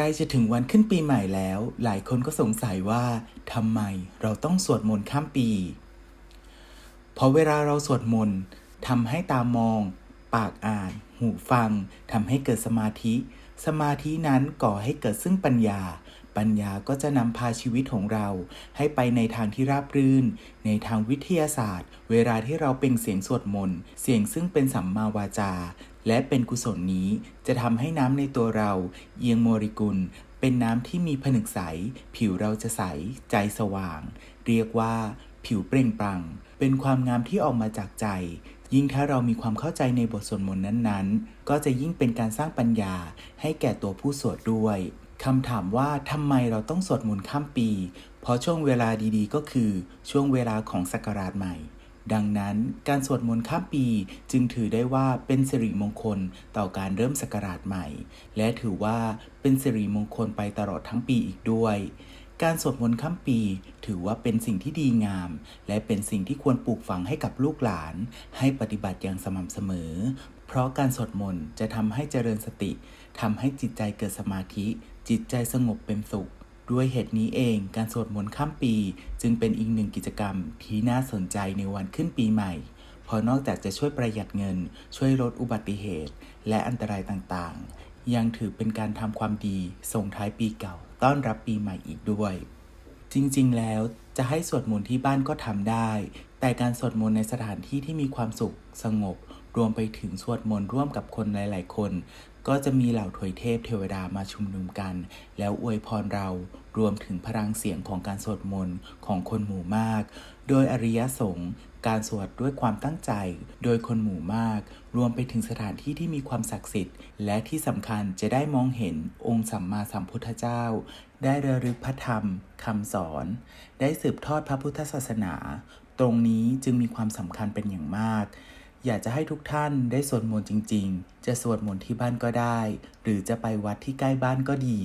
ล้จะถึงวันขึ้นปีใหม่แล้ว หลายคนก็สงสัยว่าทำไมเราต้องสวดมนต์ข้ามปี เพราะเวลาเราสวดมนต์ทำให้ตามอง ปากอ่าน หูฟังทำให้เกิดสมาธิ สมาธินั้นก่อให้เกิดซึ่งปัญญา ปัญญาก็จะนำพาชีวิตของเรา ให้ไปในทางที่ราบรื่น ในทางวิทยาศาสตร์ เวลาที่เราเป็นเสียงสวดมนต์เสียงซึ่งเป็นสัมมาวาจา และเป็นกุศลนี้จะทำให้น้ำในตัวเรา เอียงโมริกุล เป็นน้ำที่มีผนึกใส ผิวเราจะใส ใจสว่าง เรียกว่า ผิวเปล่งปลั่ง เป็นความงามที่ออกมาจากใจยิ่งถ้าเรามีความเข้าใจในบทสวดมนต์นั้นๆ ก็จะยิ่งเป็นการสร้างปัญญาให้แก่ตัวผู้สวดด้วย คำถามว่าทำไมเราต้องสวดมนต์ข้ามปี เพราะช่วงเวลาดีๆ ก็คือช่วงเวลาของศักราชใหม่ ดังนั้นการสวดมนต์ข้ามปีจึงถือได้ว่าเป็นสิริมงคลต่อการเริ่มศักราชใหม่ และถือว่าเป็นสิริมงคลไปตลอดทั้งปีอีกด้วย การสวดมนต์ข้ามปี ถือว่าเป็นสิ่งที่ดีงาม และเป็นสิ่งที่ควรปลูกฝังให้กับลูกหลาน ให้ปฏิบัติอย่างสม่ำเสมอ เพราะการสวดมนต์จะทำให้เจริญสติทำให้จิตใจเกิดสมาธิจิตใจสงบเป็นสุข ด้วยเหตุนี้เองการสวดมนต์ข้ามปี จึงเป็นอีกหนึ่งกิจกรรมที่น่าสนใจในวันขึ้นปีใหม่เพราะนอกจากจะช่วยประหยัดเงิน ช่วยลดอุบัติเหตุ และอันตรายต่างๆ ยังถือเป็นการทำความดีส่งท้ายปีเก่า ต้อนรับปีใหม่อีกด้วย จริงๆ แล้วจะให้สวดมนต์ที่บ้านก็ทำได้ แต่การสวดมนต์ในสถานที่ที่มีความสุขสงบรวมไปถึงสวดมนต์ร่วมกับคนหลาย ๆ คน ก็จะมีเหล่าถวยเทพเทวดามาชุมนุมกัน แล้วอวยพรเรารวมถึงพลังเสียงของการสวดมนต์ของคนหมู่มาก โดยอริยสงฆ์การสวดด้วยความตั้งใจ โดยคนหมู่มาก รวมไปถึงสถานที่ที่มีความศักดิ์สิทธิ์ และที่สำคัญจะได้มองเห็นองค์สัมมาสัมพุทธเจ้า ได้ระลึกพระธรรมคำสอน ได้สืบทอดพระพุทธศาสนา ตรงนี้จึงมีความสำคัญเป็นอย่างมาก อยากจะให้ทุกท่านได้สวดมนต์จริง ๆ จะสวดมนต์ที่บ้านก็ได้ หรือจะไปวัดที่ใกล้บ้านก็ดี